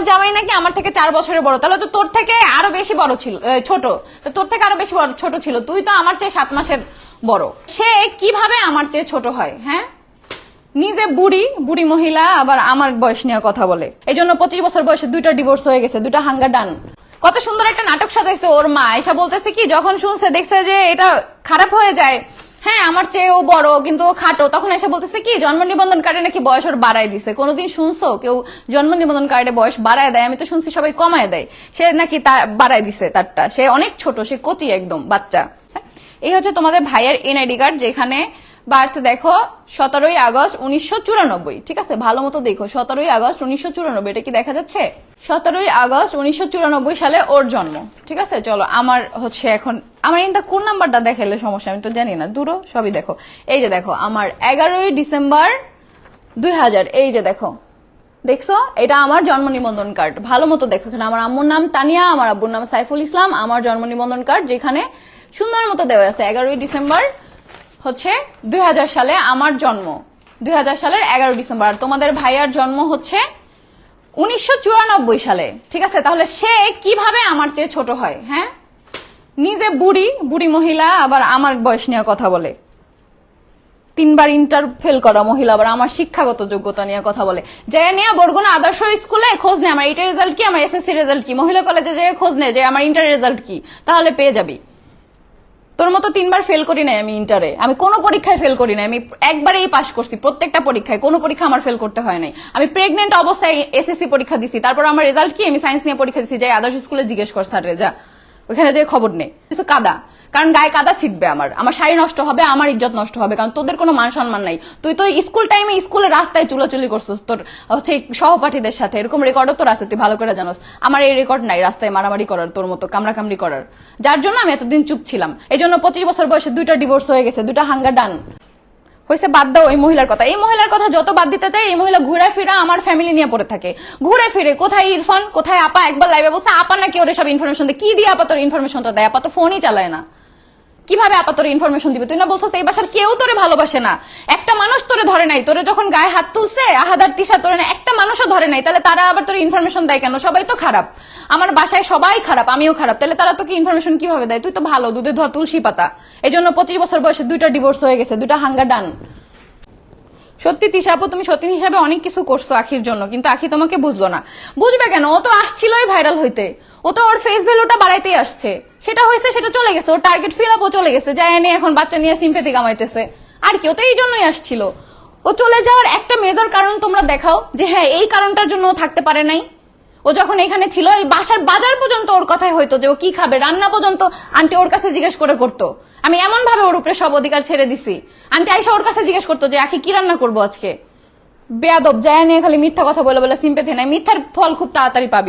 আমার জামাই নাকি আমার থেকে চার বছরের বড়। তাহলে তো তোর থেকে আরও বেশি বড় ছিল ছোট। তো তোর থেকে আরও বেশি বড় ছোট ছিল। তুই তো আমার চেয়ে সাত মাসের বড়। সে কীভাবে আমার চেয়ে ছোট হয় হ্যাঁ? নিজে বুড়ি বুড়ি মহিলা, আবার আমার বয়স নিয়ে কথা বলে। এই জন্য পঁচিশ বছর বয়সে দুইটা ডিভোর্স হয়ে গেছে, দুইটা হাঙ্গা ডান কত সুন্দর একটা নাটক সাজাইছে ওর মা। এসা বলতেছে কি, যখন শুনছে, দেখছে যে এটা খারাপ হয়ে যায় হ্যাঁ আমার চেয়েও বড়, কিন্তু খাটো। তখন এসে বলতেছে, কি, জন্ম নিবন্ধন কার্ডে নাকি বয়স ওর বাড়ায় দিছে? কোনোদিন শুনছো? কেউ জন্ম নিবন্ধন কার্ডে বয়স বাড়ায় দেয়? আমি তো শুনছি সবাই কমায় দেয়। সে নাকি তার বাড়ায় দিছে তারটা। সে অনেক ছোট, সে কচি একদম, বাচ্চা। এই হচ্ছে তোমাদের ভাইয়ের এনআইডি কার্ড, যেখানে বার্থ দেখো, সতেরোই আগস্ট উনিশশো চুরানব্বই, ঠিক আছে? ভালো মতো দেখো, সতেরোই আগস্ট উনিশশো চুরানব্বই, এটা কি দেখা যাচ্ছে? সতেরোই আগস্ট উনিশশো চুরানব্বই সালে ওর জন্ম, ঠিক আছে? চলো, আমার হচ্ছে এখন, আমার ইন্দা কোন নাম্বারটা দেখাইলে সমস্যা, আমি তো জানি না দূরও সবই দেখো। এই যে দেখো, আমার এগারোই ডিসেম্বর দুই হাজার, এই যে দেখো, দেখছ? এটা আমার জন্ম নিবন্ধন কার্ড, ভালো মতো দেখো এখানে। আমার আম্মুর নাম তানিয়া, আমার আব্বুর নাম সাইফুল ইসলাম, আমার জন্ম নিবন্ধন কার্ড যেখানে সুন্দর মতো দেওয়া আছে, এগারোই ডিসেম্বর হচ্ছে দুই হাজার সালে আমার জন্ম। দুই হাজার সালের এগারো ডিসেম্বর। তোমাদের ভাইয়ার জন্ম হচ্ছে উনিশশো চুরানব্বই সালে। ঠিক আছে? তাহলে সে কীভাবে আমার চেয়ে ছোট হয় হ্যাঁ? নিজে বুড়ি বুড়ি মহিলা, আবার আমার বয়স নিয়ে কথা বলে। তিনবার ইন্টার ফেল করা মহিলা, আবার আমার শিক্ষাগত যোগ্যতা নিয়ে কথা বলে। যে নিয়ে বরগুনা আদর্শ স্কুলে খোঁজ নে আমার এইটার রেজাল্ট কি, আমার এসএসসি রেজাল্ট কি? মহিলা কলেজে যে খোঁজ নে যে আমার ইন্টার রেজাল্ট কি? তাহলে পেয়ে যাবি। তোর মতো তিনবার ফেল করি নাই আমি ইন্টারে আমি কোনো পরীক্ষায় ফেল করি নাই। আমি একবারেই পাশ করছি, প্রত্যেকটা পরীক্ষায়। কোনো পরীক্ষা আমার ফেল করতে হয় নাই। আমি প্রেগনেন্ট অবস্থায় এসএসসি পরীক্ষা দিছি, তারপর আমার রেজাল্ট কি? আমি সায়েন্স নিয়ে পরীক্ষা দিছি, যাই আদর্শ স্কুলে জিজ্ঞেস কর স্যার যা। ওখানে যে খবর নেই কিছু কাদা। কারণ গায়ে কাদা ছিটবে আমার। আমার শাড়ি নষ্ট হবে, আমার ইজ্জত নষ্ট হবে, কারণ তোদের কোনো মান সম্মান নাই। তুই তো স্কুল টাইমে স্কুলে রাস্তায় চুলাচুলি করছিস। তোর হচ্ছে সহপাঠীদের সাথে এরকম রেকর্ডও তোর আছে, তুই ভালো করে জানোস। আমার এই রেকর্ড নাই রাস্তায় মারামারি করার, তোর মতো কামড়াকামড়ি করার। যার জন্য আমি এতদিন চুপ ছিলাম। এই জন্য পঁচিশ বছর বয়সে দুইটা ডিভোর্স হয়ে গেছে, দুইটা হাঙ্গা ডান হয়েছে বাদ দাও ওই মহিলার কথা। এই মহিলার কথা যত বাদ দিতে চাই, এই মহিলা ঘুরে ফিরে আমার ফ্যামিলি নিয়ে পড়ে থাকে। ঘুরে ফিরে কোথায় ইরফান, কোথায় আপা? একবার লাইভে বলছে, আপা নাকি ওর সব ইনফরমেশন দেয়। কি দিয়ে আপা তোর ইনফরমেশনটা দেয়? আপা তো ফোনই চালায় না। কীভাবে আপা তোর ইনফরমেশন দিবে? তুই না বলছিস, এই বাসার কেউ তোরে ভালোবাসে না। একটা মানুষ তোরে ধরে নাই। তোরে যখন গায়ে হাত তুলছে, আহাদার তিসা তোরে না, একটা মানুষও ধরে নাই। তাহলে তারা আবার তোর ইনফরমেশন দেয় কেন? সবাই তো খারাপ। আমার বাসায় সবাই খারাপ, আমিও খারাপ। তাহলে তারা তোকে ইনফরমেশন কীভাবে দেয়? তুই তো ভালো, দুধে ধর তুলসী পাতা। এই জন্য পঁচিশ বছর বয়সে দুইটা ডিভোর্স হয়ে গেছে, দুইটা হাঙ্গা ডান সত্যি তিশাপু তুমি সতীন হিসাবে অনেক কিছু করছ আখির জন্য, কিন্তু আখি তোমাকে বুঝলো না। বুঝবে কেন? ও তো আসছিলই ভাইরাল হইতে। ও তো ওর ফেস ভ্যালুটা বাড়াইতেই আসছে। সেটা হয়েছে, সেটা চলে গেছে, ওর টার্গেট ফিল আপও চলে গেছে, যাই এনে এখন বাচ্চা নিয়ে সিম্পেথি কামাইতেছে। আর কেউ তো এই জন্যই আসছিল। ও চলে যাওয়ার একটা মেজর কারণ তোমরা দেখাও, যে হ্যাঁ এই কারণটার জন্য ও থাকতে পারে নাই। ও যখন এখানে ছিল, এই বাসার বাজার পর্যন্ত ওর কথাই হইতো যে ও কি খাবে, রান্না পর্যন্ত আন্টি ওর কাছে জিজ্ঞেস করে করতো। আমি এমন ভাবে ওর উপরে সব অধিকার ছেড়ে দিছি। আন্টি আইসা ওর কাছে জিজ্ঞেস করতো যে, আখি, কি রান্না করব আজকে? বেয়াদব যায় নিয়ে খালি মিথ্যা কথা বলে বলে সিম্পেথি নাই। মিথ্যার ফল খুব তাড়াতাড়ি পাবি।